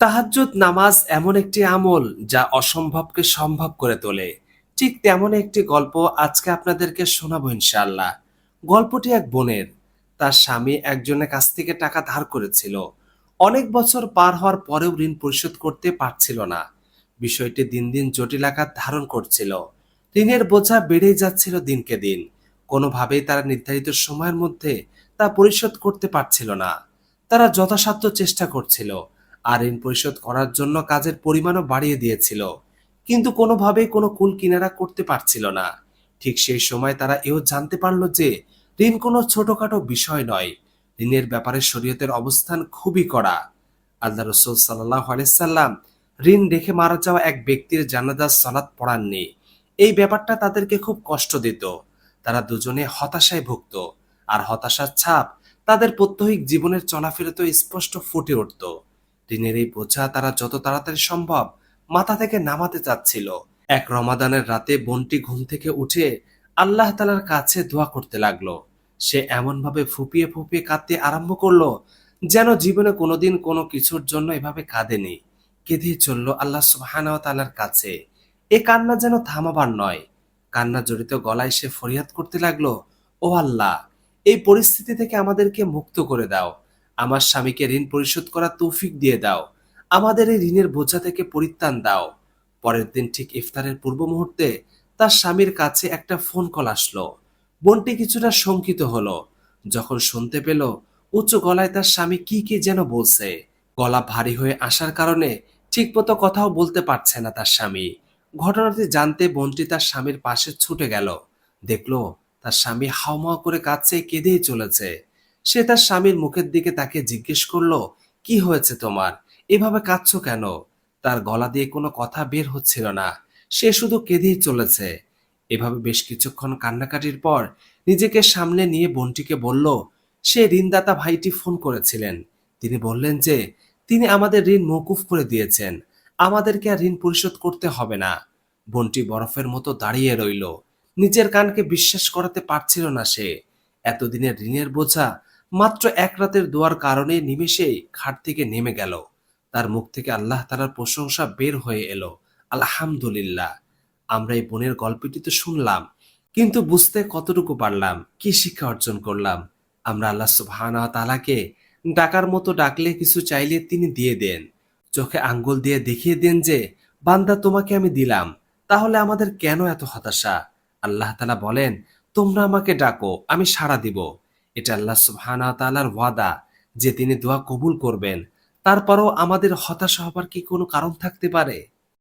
তাহাজ্জুদ নামাজ এমন একটি আমল যা অসম্ভবকে সম্ভব করে তোলে। ঠিক তেমন একটি গল্প আজকে আপনাদেরকে শোনাবো ইনশাআল্লাহ। গল্পটি এক বোনের। তার স্বামী একজনের কাছ থেকে টাকা ধার করেছিল। অনেক বছর পার হওয়ার পরেও ঋণ পরিশোধ করতে পারছিল না। বিষয়টি দিন দিন জটিল আকার ধারণ করছিল। ঋণের বোঝা বেড়েই যাচ্ছিল দিনকে দিন। কোনোভাবেই তারা নির্ধারিত সময়ের মধ্যে তা পরিশোধ করতে পারছিল না। তারা যথাসাধ্য চেষ্টা করছিল। আর ঋণ পরিশোধ করার জন্য কাজের পরিমাণও বাড়িয়ে দিয়েছিল। কিন্তু কোনোভাবেই কোনো কুল কিনারা করতে পারছিল না। ঠিক সেই সময় তারা এও জানতে পারল যে ঋণ কোনো ছোটখাটো বিষয় নয়। ঋণের ব্যাপারে শরীয়তের অবস্থান খুবই কড়া। আল্লাহ রসুল সাল্লাহ আলাইসাল্লাম ঋণ রেখে মারা যাওয়া এক ব্যক্তির জানাজার সলাৎ পড়াননি। এই ব্যাপারটা তাদেরকে খুব কষ্ট দিত। তারা দুজনে হতাশায় ভুগত। আর হতাশার ছাপ তাদের প্রত্যহিক জীবনের চলাফেরাতে স্পষ্ট ফুটে উঠত। ঋণের এই বোঝা তারা যত তাড়াতাড়ি সম্ভব মাথা থেকে নামাতে চাচ্ছিল। এক রমাদানের রাতে বোনটি ঘুম থেকে উঠে আল্লাহ তালার কাছে দোয়া করতে লাগল। সে এমনভাবে ফুপিয়ে ফুপিয়ে কাঁদতে আরম্ভ করল যেন জীবনে কোনোদিন কোনো কিছুর জন্য এভাবে কাঁদেনি। কেঁদে চলল আল্লাহ সুবহান কাছে। এ কান্না যেন থামাবার নয়। কান্না জড়িত গলায় সে ফরিয়াদ করতে লাগল, ও আল্লাহ, এই পরিস্থিতি থেকে আমাদেরকে মুক্ত করে দাও। আমার স্বামীকে ঋণ পরিশোধ করার তৌফিক দিয়ে দাও। আমাদের এই ঋণের বোঝা থেকে পরিত্রাণ দাও। পরের দিন ঠিক ইফতারের পূর্ব মুহূর্তে তার স্বামীর কাছে একটা ফোন কল আসলো। বোনটি কিছুটা শঙ্কিত হলো। যখন শুনতে পেল উঁচু গলায় তার স্বামী কি কি যেন বলছে। গলা ভারী হয়ে আসার কারণে ঠিক মতো কথাও বলতে পারছে না তার স্বামী। ঘটনাটি জানতে বোনটি তার স্বামীর পাশে ছুটে গেল। দেখল, তার স্বামী হাওমাও করে কাঁদছে, কেঁদেই চলেছে। সে তার স্বামীর মুখের দিকে তাকে জিজ্ঞেস করল, কি হয়েছে তোমার? এভাবে কাঁদছো কেন? তার গলা দিয়ে কোনো কথা বের হচ্ছিল না। সে শুধু কেঁদেই চলেছে। এভাবে বেশ কিছুক্ষণ কান্নাকাটির পর নিজেকে সামনে নিয়ে বোনটিকে বলল, সে ঋণদাতা ভাইটি ফোন করেছিলেন। তিনি বললেন যে, তিনি আমাদের ঋণ মৌকুফ করে দিয়েছেন। আমাদেরকে আর ঋণ পরিশোধ করতে হবে না। বোনটি বরফের মতো দাঁড়িয়ে রইল। নিজের কানকে বিশ্বাস করাতে পারছিল না সে। এতদিনের ঋণের বোঝা মাত্র এক রাতের দোয়ার কারণে নিমেষেই খাট থেকে নেমে গেল। তার মুখ থেকে আল্লাহ তালার প্রশংসা বের হয়ে এলো। আলহামদুলিল্লাহ, আমরা এই বোনের গল্পটি তো শুনলাম, কিন্তু বুঝতে কতটুকু পারলাম, কি শিক্ষা অর্জন করলাম, আমরা আল্লাহ সুবহানা তালাকে ডাকার মতো ডাকলে কিছু চাইলে তিনি দিয়ে দেন। চোখে আঙ্গুল দিয়ে দেখিয়ে দেন যে, বান্দা তোমাকে আমি দিলাম, তাহলে আমাদের কেন এত হতাশা? আল্লাহ তালা বলেন, তোমরা আমাকে ডাকো, আমি সাড়া দিব। এটা আল্লাহ সুবহানা তালার ওয়াদা যে তিনি দোয়া কবুল করবেন। তারপরও আমাদের হতাশা হবার কি কোনো কারণ থাকতে পারে?